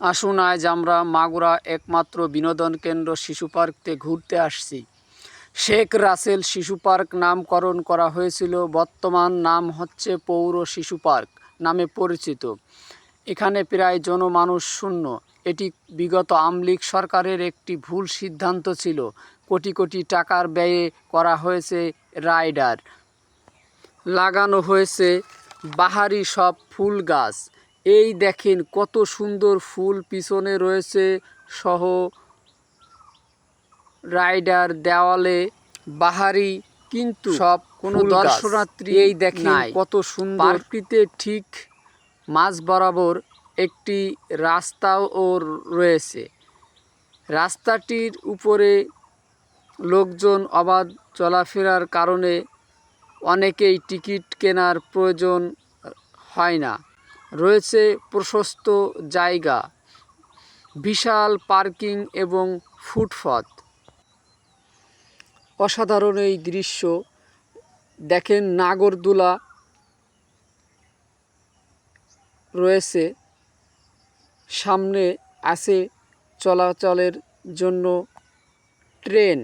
আসুন আজ আমরা মাগুরা একমাত্র বিনোদন কেন্দ্র শিশু পার্কতে ঘুরতে আসছি। শেখ রাসেল শিশু পার্ক নামকরণ করা হয়েছিল। বর্তমান নাম হচ্ছে পৌর শিশু পার্ক নামে পরিচিত। এখানে প্রায় জনমানুষ শূন্য। এটি বিগত আমলিগ সরকারের একটি ভুল সিদ্ধান্ত ছিল। কোটি কোটি টাকার ব্যয়ে করা হয়েছে রাইডার। লাগানো হয়েছে বাহারি সব ফুল গাছ। এই দেখেন কত সুন্দর ফুল পিছনে রয়েছে সহ রাইডার দেওয়ালে বাহারি কিন্তু সব কোনো দর্শনার্থী এই দেখেন। কত সুন্দর। পার্কটিতে ঠিক মাঝ বরাবর একটি রাস্তাও রয়েছে। রাস্তাটির উপরে লোকজন অবাধ চলাফেরার কারণে অনেকেই টিকিট কেনার প্রয়োজন হয় না। রয়েছে প্রশস্ত জায়গা, বিশাল পার্কিং এবং ফুটপথ অসাধারণ এই দৃশ্য। দেখেন নাগরদোলা রয়েছে। সামনে আছে চলাচলের জন্য ট্রেন।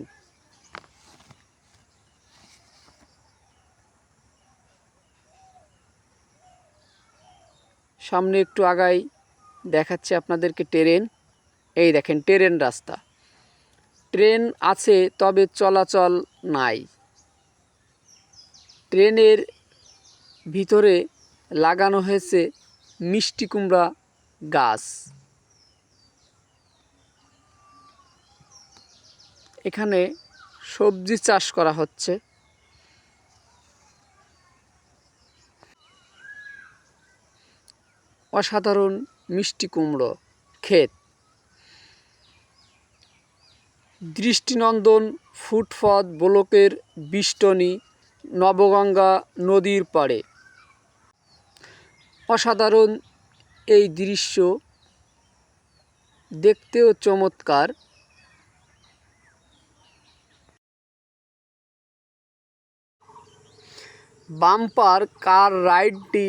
সামনে একটু আগাই, দেখাচ্ছে আপনাদেরকে ট্রেন এই দেখেন ট্রেন রাস্তা। ট্রেন আছে, তবে চলাচল নাই। ট্রেনের ভিতরে লাগানো হয়েছে মিষ্টি কুমড়া গাছ। এখানে সবজি চাষ করা হচ্ছে। অসাধারণ মিষ্টি কুমড়ো ক্ষেত। দৃষ্টিনন্দন ফুটপথ ব্লকের বিষ্টনী নবগঙ্গা নদীর পাড়ে। অসাধারণ এই দৃশ্য দেখতেও চমৎকার। বাম্পার কার রাইডটি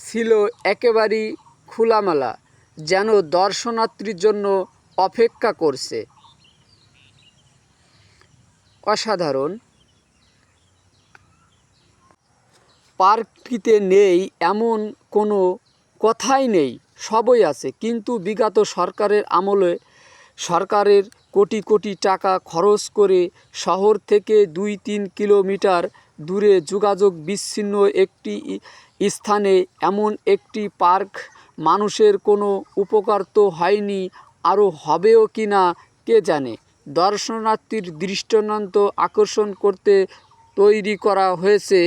ছিল একেবারেই খোলামেলা, যেন দর্শনার্থীর জন্য অপেক্ষা করছে। অসাধারণ। পার্কটিতে নেই এমন কোনো কথাই নেই, সবই আছে। কিন্তু বিগত সরকারের আমলে সরকারের কোটি কোটি টাকা খরচ করে শহর থেকে দুই তিন কিলোমিটার দূরে যোগাযোগ বিচ্ছিন্ন একটি স্থানে এমন একটি পার্ক, মানুষের কোনো উপকার তো হয়নি, আরও হবেও কি না, কে জানে? দর্শনার্থীর দৃষ্টান্ত আকর্ষণ করতে তৈরি করা হয়েছে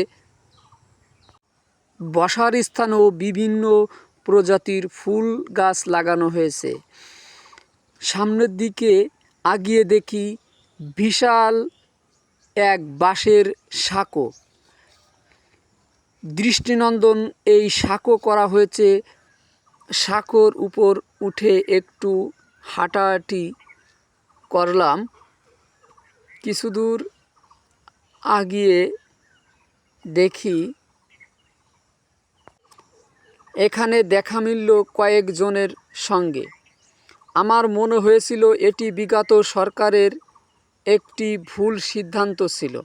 বসার স্থানেও বিভিন্ন প্রজাতির ফুল গাছ লাগানো হয়েছে। সামনের দিকে আগিয়ে দেখি বিশাল এক বাঁশের সাঁকো। দৃষ্টিনন্দন এই সাঁকো করা হয়েছে। সাঁকোর উপর উঠে একটু হাঁটাহাঁটি করলাম। কিছু দূর আগিয়ে দেখি, এখানে দেখা মিলল কয়েকজনের সঙ্গে। আমার মনে হয়েছিল এটি বিগত সরকারের একটি ভুল সিদ্ধান্ত ছিল।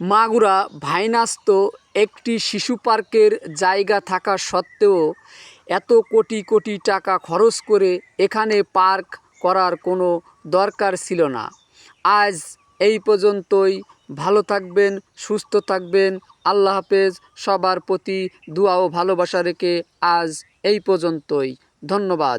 মাগুরা ভাইনাস্ত একটি শিশু পার্কের জায়গা থাকা সত্ত্বেও এত কোটি কোটি টাকা খরচ করে এখানে পার্ক করার কোনো দরকার ছিল না। আজ এই পর্যন্তই। ভালো থাকবেন, সুস্থ থাকবেন। আল্লাহ হাফেজ। সবার প্রতি দোয়া ও ভালোবাসা রেখে আজ এই পর্যন্তই। ধন্যবাদ।